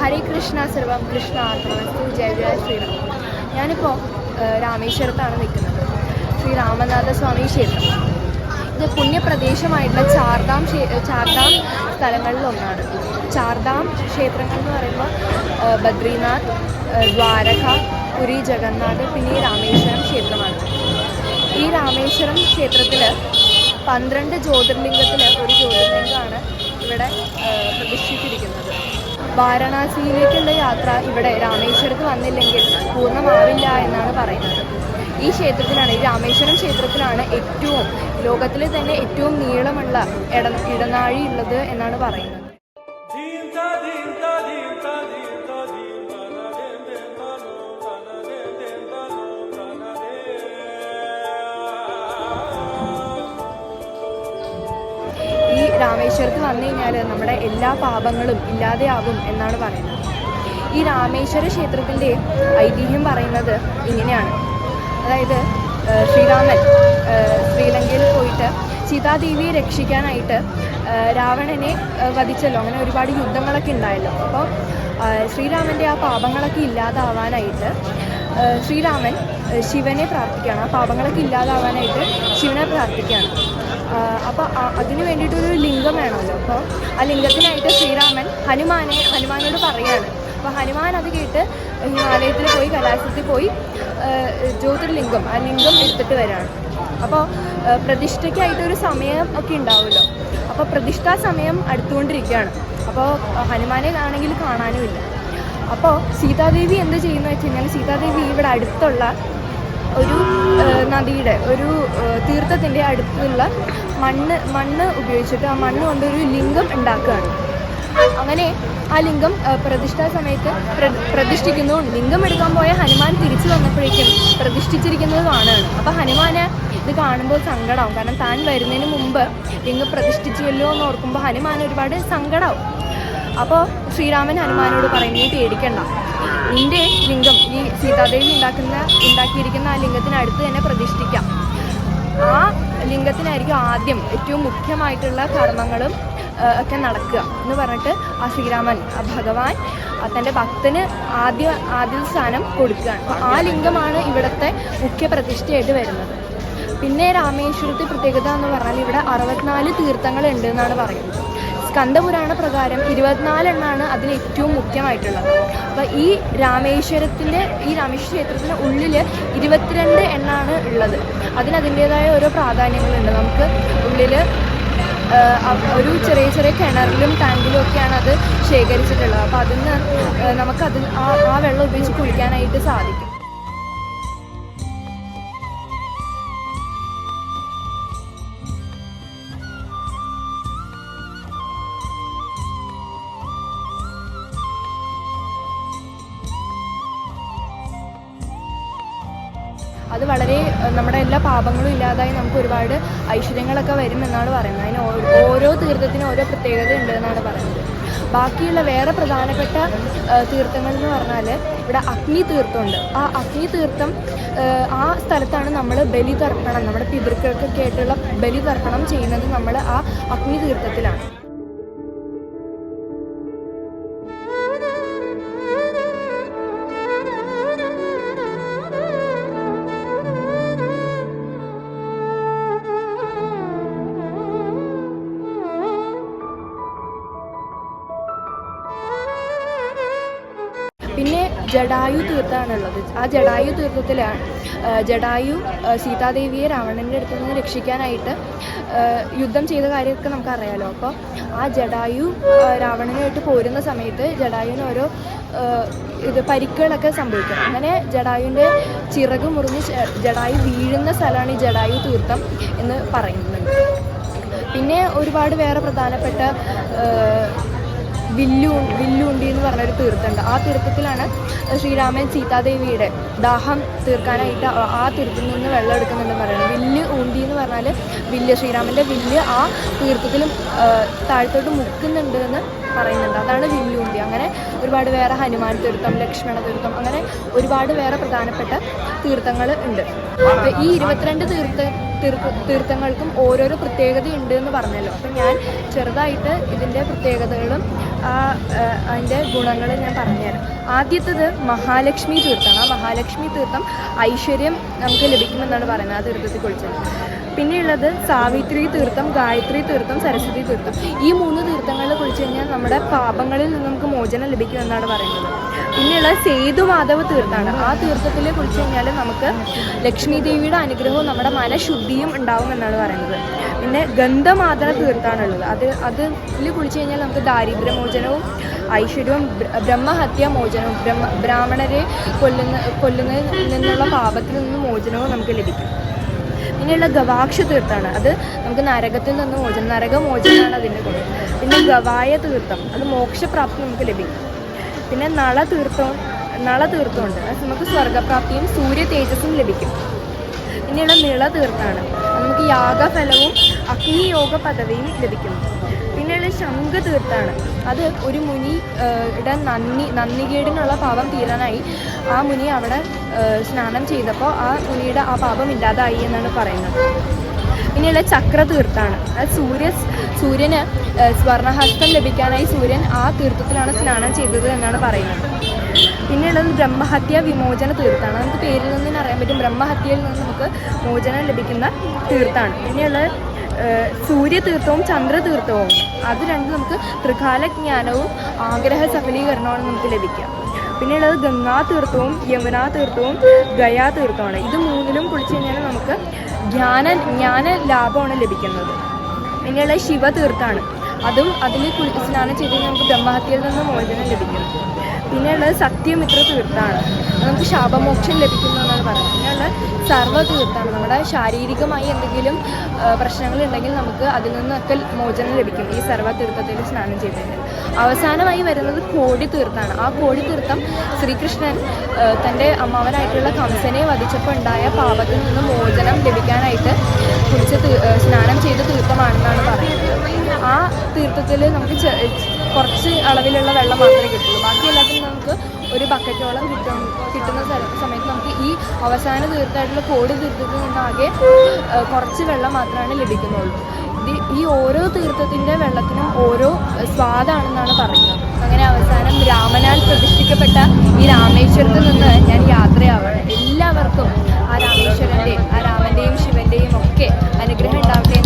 ഹരേ കൃഷ്ണ സർവം കൃഷ്ണ ആത്മവസ്തു ജയ ജയ ശ്രീറാം. ഞാനിപ്പോൾ രാമേശ്വരത്താണ് നിൽക്കുന്നത്. ശ്രീ രാമനാഥ സ്വാമി ക്ഷേത്രം. ഇത് പുണ്യപ്രദേശമായിട്ടുള്ള ചാർധാം ചാർധാം സ്ഥലങ്ങളിലൊന്നാണ് ചാർധാം ക്ഷേത്രങ്ങൾ എന്ന് പറയുമ്പോൾ ബദ്രീനാഥ് ദ്വാരക പുരി ജഗന്നാഥ് പിന്നെ ഈ രാമേശ്വരം ക്ഷേത്രമാണ്. ഈ രാമേശ്വരം ക്ഷേത്രത്തിൽ പന്ത്രണ്ട് ജ്യോതിർലിംഗത്തിൽ ഒരു ജ്യോതിർലിംഗമാണ് ഇവിടെ പ്രതിഷ്ഠിച്ചിരിക്കുന്നത്. വാരണാസിയിലേക്കുള്ള യാത്ര ഇവിടെ രാമേശ്വരത്ത് വന്നില്ലെങ്കിൽ പൂർണമാവില്ല എന്നാണ് പറയുന്നത്. ഈ ക്ഷേത്രത്തിലാണ് ഈ രാമേശ്വരം ക്ഷേത്രത്തിലാണ് ഏറ്റവും ലോകത്തിലെ തന്നെ ഏറ്റവും നീളമുള്ള ഇട ഇടനാഴി ഉള്ളത് എന്നാണ് പറയുന്നത്. രാമേശ്വരത്ത് വന്നു കഴിഞ്ഞാൽ നമ്മുടെ എല്ലാ പാപങ്ങളും ഇല്ലാതെയാകും എന്നാണ് പറയുന്നത്. ഈ രാമേശ്വര ക്ഷേത്രത്തിന്റെ ഐതിഹ്യം പറയുന്നത് ഇങ്ങനെയാണ്. അതായത് ശ്രീരാമൻ ശ്രീലങ്കയിൽ പോയിട്ട് സീതാദേവിയെ രക്ഷിക്കാനായിട്ട് രാവണനെ വധിച്ചല്ലോ. അങ്ങനെ ഒരുപാട് യുദ്ധങ്ങളൊക്കെ ഉണ്ടായല്ലോ. അപ്പോൾ ശ്രീരാമന്റെ ആ പാപങ്ങളൊക്കെ ഇല്ലാതാവാനായിട്ട് ശ്രീരാമൻ ശിവനെ പ്രാർത്ഥിക്കുകയാണ്. ആ പാപങ്ങളൊക്കെ ഇല്ലാതാവാനായിട്ട് ശിവനെ പ്രാർത്ഥിക്കുകയാണ്. അപ്പോൾ അതിന് വേണ്ടിയിട്ടൊരു ലിംഗം വേണമല്ലോ. അപ്പോൾ ആ ലിംഗത്തിനായിട്ട് ശ്രീരാമൻ ഹനുമാനെ ഹനുമാനോട് പറയാണ്. അപ്പോൾ ഹനുമാൻ അത് കേട്ട് ഹിമാലയത്തിൽ പോയി കലാശത്തിൽ പോയി ജ്യോതിർലിംഗം ആ ലിംഗം എടുത്തിട്ട് വരാണ്. അപ്പോൾ പ്രതിഷ്ഠയ്ക്കായിട്ടൊരു സമയം ഒക്കെ ഉണ്ടാവുമല്ലോ. അപ്പോൾ പ്രതിഷ്ഠാ സമയം അടുത്തുകൊണ്ടിരിക്കുകയാണ്. അപ്പോൾ ഹനുമാനെ ആണെങ്കിൽ കാണാനുമില്ല. അപ്പോൾ സീതാദേവി എന്ത് ചെയ്യുന്നു വെച്ച് കഴിഞ്ഞാൽ സീതാദേവി ഇവിടെ അടുത്തുള്ള ഒരു നദിയുടെ ഒരു തീർത്ഥത്തിന്റെ അടുത്തുള്ള മണ്ണ് മണ്ണ് ഉപയോഗിച്ചിട്ട് ആ മണ്ണ് കൊണ്ടൊരു ലിംഗം ഉണ്ടാക്കുകയാണ്. അങ്ങനെ ആ ലിംഗം പ്രതിഷ്ഠാ സമയത്ത് പ്ര- പ്രതിഷ്ഠിക്കുന്നു ലിംഗം എടുക്കാൻ പോയ ഹനുമാൻ തിരിച്ചു വന്നപ്പോഴേക്കും പ്രതിഷ്ഠിച്ചിരിക്കുന്നത് കാണുകയാണ്. അപ്പോൾ ഹനുമാന് ഇത് കാണുമ്പോൾ സങ്കടമാവും കാരണം താൻ വരുന്നതിന് മുമ്പ് ലിംഗം പ്രതിഷ്ഠിച്ചല്ലോ എന്ന് ഓർക്കുമ്പോൾ ഹനുമാൻ ഒരുപാട് സങ്കടമാവും അപ്പോൾ ശ്രീരാമൻ ഹനുമാനോട് പറയും നീ പേടിക്കണ്ട. നിന്റെ ലിംഗം സീതാദേവി ഉണ്ടാക്കുന്ന ഉണ്ടാക്കിയിരിക്കുന്ന ആ ലിംഗത്തിനടുത്ത് തന്നെ പ്രതിഷ്ഠിക്കാം. ആ ലിംഗത്തിനായിരിക്കും ആദ്യം ഏറ്റവും മുഖ്യമായിട്ടുള്ള കർമ്മങ്ങളും ഒക്കെ നടക്കുക എന്ന് പറഞ്ഞിട്ട് ആ ശ്രീരാമൻ ഭഗവാൻ തന്റെ ഭക്തന് ആദ്യ ആദ്യ സ്ഥാനം കൊടുക്കുകയാണ്. അപ്പോൾ ആ ലിംഗമാണ് ഇവിടുത്തെ മുഖ്യ പ്രതിഷ്ഠയായിട്ട് വരുന്നത്. പിന്നെ രാമേശ്വരത്തെ പ്രത്യേകത എന്ന് പറഞ്ഞാൽ ഇവിടെ അറുപത്തിനാല് തീർത്ഥങ്ങളുണ്ട് എന്നാണ് പറയുന്നത്. സ്കന്ദപുരാണ പ്രകാരം ഇരുപത്തിനാലെണ്ണാണ് അതിൽ ഏറ്റവും മുഖ്യമായിട്ടുള്ളത്. അപ്പോൾ ഈ രാമേശ്വരത്തിന്റെ ഈ രാമേശ്വര ക്ഷേത്രത്തിന് ഉള്ളിൽ ഇരുപത്തിരണ്ട് എണ്ണാണ് ഉള്ളത്. അതിന് അതിന്റേതായ ഓരോ പ്രാധാന്യങ്ങളുണ്ട്. നമുക്ക് ഉള്ളിൽ ഒരു ചെറിയ ചെറിയ കിണറിലും ടാങ്കിലും ഒക്കെയാണ് അത് ശേഖരിച്ചിട്ടുള്ളത്. അപ്പോൾ അതിന് നമുക്ക് അതിൽ ആ വെള്ളം ഉപയോഗിച്ച് കുളിക്കാനായിട്ട് സാധിക്കും. അത് വളരെ നമ്മുടെ എല്ലാ പാപങ്ങളും ഇല്ലാതായി നമുക്ക് ഒരുപാട് ഐശ്വര്യങ്ങളൊക്കെ വരും എന്നാണ് പറയുന്നത്. അതിന് ഓരോ തീർത്ഥത്തിനും ഓരോ പ്രത്യേകത ഉണ്ട് എന്നാണ് പറയുന്നത്. ബാക്കിയുള്ള വേറെ പ്രധാനപ്പെട്ട തീർത്ഥങ്ങൾ എന്ന് പറഞ്ഞാൽ ഇവിടെ അഗ്നി തീർത്ഥമുണ്ട്. ആ അഗ്നി തീർത്ഥം ആ സ്ഥലത്താണ് നമ്മൾ ബലി തർപ്പണം നമ്മുടെ പിതൃക്കൾക്കൊക്കെ ആയിട്ടുള്ള ബലി തർപ്പണം ചെയ്യുന്നത് നമ്മൾ ആ അഗ്നി തീർത്ഥത്തിലാണ്. ജഡായു തീർത്ഥമാണുള്ളത് ആ ജഡായു തീർത്ഥത്തിലാണ് ജഡായു സീതാദേവിയെ രാവണന്റെ അടുത്ത് നിന്ന് രക്ഷിക്കാനായിട്ട് യുദ്ധം ചെയ്ത കാര്യമൊക്കെ നമുക്കറിയാലോ. അപ്പോൾ ആ ജഡായു രാവണനായിട്ട് പോരുന്ന സമയത്ത് ജഡായുവിന് ഓരോ ഇത് പരിക്കുകളൊക്കെ സംഭവിക്കും. അങ്ങനെ ജഡായുവിന്റെ ചിറക് മുറിഞ്ഞ് ജഡായു വീഴുന്ന സ്ഥലമാണ് ഈ ജഡായു തീർത്ഥം എന്ന് പറയുന്നത്. പിന്നെ ഒരുപാട് വേറെ പ്രധാനപ്പെട്ട വില്ലു വില്ലുണ്ടി എന്ന് പറഞ്ഞൊരു തീർത്ഥമുണ്ട്. ആ തീർത്ഥത്തിലാണ് ശ്രീരാമൻ സീതാദേവിയുടെ ദാഹം തീർക്കാനായിട്ട് ആ- തീർത്ഥത്തിൽ നിന്ന് വെള്ളം എടുക്കുന്നുണ്ടെന്ന് പറയുന്നത്. വില്ല് ഊണ്ടി എന്ന് പറഞ്ഞാൽ വില്ല് ശ്രീരാമന്റെ വില്ല് ആ തീർത്ഥത്തിലും താഴത്തോട്ട് മുക്കുന്നുണ്ട് എന്ന് പറയുന്നുണ്ട്. അതാണ് വില്ലുണ്ടി അങ്ങനെ ഒരുപാട് വേറെ ഹനുമാൻ തീർത്ഥം ലക്ഷ്മണ തീർത്ഥം അങ്ങനെ ഒരുപാട് വേറെ പ്രധാനപ്പെട്ട തീർത്ഥങ്ങൾ ഉണ്ട്. ഈ ഇരുപത്തിരണ്ട് തീർത്ഥ തീർത്ഥ തീർത്ഥങ്ങൾക്കും ഓരോരോ പ്രത്യേകതയുണ്ട് എന്ന് പറഞ്ഞല്ലോ. അപ്പം ഞാൻ ചെറുതായിട്ട് ഇതിന്റെ പ്രത്യേകതകളും അതിന്റെ ഗുണങ്ങളും ഞാൻ പറഞ്ഞുതരാം. ആദ്യത്തത് മഹാലക്ഷ്മി തീർത്ഥമാണ്. ആ മഹാലക്ഷ്മി തീർത്ഥം ഐശ്വര്യം നമുക്ക് ലഭിക്കുമെന്നാണ് പറയുന്നത് ആ തീർത്ഥത്തിൽ കുളിച്ചത് പിന്നെയുള്ളത് സാവിത്രി തീർത്ഥം ഗായത്രി തീർത്ഥം സരസ്വതി തീർത്ഥം. ഈ മൂന്ന് തീർത്ഥങ്ങളിൽ കുളിച്ചു കഴിഞ്ഞാൽ നമ്മുടെ പാപങ്ങളിൽ നിന്ന് നമുക്ക് മോചനം ലഭിക്കുമെന്നാണ് പറയുന്നത്. പിന്നെയുള്ളത് സേതുമാധവ തീർത്ഥാണ് ആ തീർത്ഥത്തിനെ കുറിച്ച് കഴിഞ്ഞാൽ നമുക്ക് ലക്ഷ്മി ദേവിയുടെ അനുഗ്രഹവും നമ്മുടെ മനഃശുദ്ധിയും ഉണ്ടാവും എന്നാണ് പറയുന്നത്. പിന്നെ ഗന്ധമാദന തീർത്ഥാണുള്ളത് അത് അതിൽ കുളിച്ചു കഴിഞ്ഞാൽ നമുക്ക് ദാരിദ്ര്യമോചനവും ഐശ്വര്യവും ബ്ര- ബ്രഹ്മഹത്യ മോചനവും ബ്രഹ്മ ബ്രാഹ്മണരെ കൊല്ലുന്ന കൊല്ലുന്നതിൽ നിന്നുള്ള പാപത്തിൽ നിന്നും മോചനവും നമുക്ക് ലഭിക്കും. പിന്നെയുള്ള ഗവാക്ഷ തീർത്ഥാണ് അത് നമുക്ക് നരകത്തിൽ നിന്ന് മോചനം നരക മോചനമാണ് അതിന്റെ ഗുണം. പിന്നെ ഗവായ തീർത്ഥം അത് മോക്ഷപ്രാപ്തി നമുക്ക് ലഭിക്കും. പിന്നെ നള തീർത്ഥം നള തീർത്ഥമുണ്ട്. അത് നമുക്ക് സ്വർഗപ്രാപ്തിയും സൂര്യ തേജസ്സും ലഭിക്കും. പിന്നെയുള്ള നിള തീർത്ഥാണ് അത് നമുക്ക് യാഗഫലവും അഗ്നിയോഗ പദവിയും ലഭിക്കുന്നു. പിന്നെയുള്ള ശംഖ് തീർത്താണ്. അത് ഒരു മുനി ആ, യുടെ നന്ദി നന്ദികേടിനുള്ള പാപം തീരാനായി ആ മുനി അവിടെ സ്നാനം ചെയ്തപ്പോൾ ആ മുനിയുടെ ആ പാപം ഇല്ലാതായി എന്നാണ് പറയുന്നത്. പിന്നെയുള്ള ചക്ര തീർത്ഥാണ് അത് സൂര്യ സൂര്യന് സ്വർണഹസ്തം ലഭിക്കാനായി സൂര്യൻ ആ തീർത്ഥത്തിലാണ് സ്നാനം ചെയ്തത് എന്നാണ് പറയുന്നത്. പിന്നെയുള്ളത് ബ്രഹ്മഹത്യ വിമോചന തീർത്ഥാണ് നമുക്ക് പേരിൽ നിന്ന് അറിയാൻ പറ്റും. ബ്രഹ്മഹത്യയിൽ നിന്ന് നമുക്ക് മോചനം ലഭിക്കുന്ന തീർത്ഥാണ് പിന്നെയുള്ളത് സൂര്യതീർത്ഥവും ചന്ദ്രതീർത്ഥവും. അത് രണ്ടും നമുക്ക് ത്രികാല ജ്ഞാനവും ആഗ്രഹ സഫലീകരണമാണ് നമുക്ക് ലഭിക്കുക. പിന്നെയുള്ളത് ഗംഗാ തീർത്ഥവും യമുനാ തീർത്ഥവും ഗയാ തീർത്ഥമാണ് ഇത് മൂന്നിലും കുളിച്ചു കഴിഞ്ഞാൽ നമുക്ക് ജ്ഞാന ജ്ഞാന ലാഭമാണ് ലഭിക്കുന്നത്. പിന്നെയുള്ള ശിവതീർത്ഥാണ്. അതും അതിൽ കുളി സ്നാനം ചെയ്ത് നമുക്ക് ബ്രഹ്മഹത്യയിൽ നിന്ന് മോചനം ലഭിക്കുന്നു പിന്നെയുള്ളത് സത്യമിത്ര തീർത്ഥാണ്. നമുക്ക് ശാപമോക്ഷം ലഭിക്കുന്നു എന്നാണ് പറയുന്നത്. പിന്നെയുള്ള സർവതീർത്ഥാണ് നമ്മുടെ ശാരീരികമായി എന്തെങ്കിലും പ്രശ്നങ്ങൾ ഉണ്ടെങ്കിൽ നമുക്ക് അതിൽ നിന്നൊക്കെ മോചനം ലഭിക്കും ഈ സർവ തീർത്ഥത്തിൽ സ്നാനം ചെയ്തിട്ടുണ്ട് അവസാനമായി വരുന്നത് കോടി തീർത്ഥാണ് ആ കോടി തീർത്ഥം ശ്രീകൃഷ്ണൻ തന്റെ അമ്മാവനായിട്ടുള്ള കംസനെ വധിച്ചപ്പോൾ ഉണ്ടായ പാപത്തിൽ നിന്ന് മോചനം ലഭിക്കാനായിട്ട് കുറിച്ച് സ്നാനം ചെയ്ത തീർത്ഥമാണെന്നാണ് പറയുന്നത്. ആ തീർത്ഥത്തിൽ നമുക്ക് കുറച്ച് അളവിലുള്ള വെള്ളം മാത്രമേ കിട്ടുള്ളൂ. ബാക്കി എല്ലാത്തിനും നമുക്ക് ഒരു ബക്കറ്റോളം കിട്ടും കിട്ടുന്ന സമയത്ത് നമുക്ക് ഈ അവസാന തീർത്തായിട്ടുള്ള കോടി തീർത്ഥത്തിൽ നിന്നാകെ കുറച്ച് വെള്ളം മാത്രമാണ് ലഭിക്കുന്നുള്ളൂ. ഈ ഓരോ തീർത്ഥത്തിന്റെ വെള്ളത്തിനും ഓരോ സ്വാദാണെന്നാണ് പറയുന്നത്. അങ്ങനെ അവസാനം രാമനാൽ പ്രതിഷ്ഠിക്കപ്പെട്ട ഈ രാമേശ്വരത്തിൽ നിന്ന് ഞാൻ യാത്രയാവണം. എല്ലാവർക്കും ആ രാമേശ്വരന്റെയും ആ രാമന്റെയും ശിവന്റെയും ഒക്കെ അനുഗ്രഹം ഉണ്ടാവട്ടെ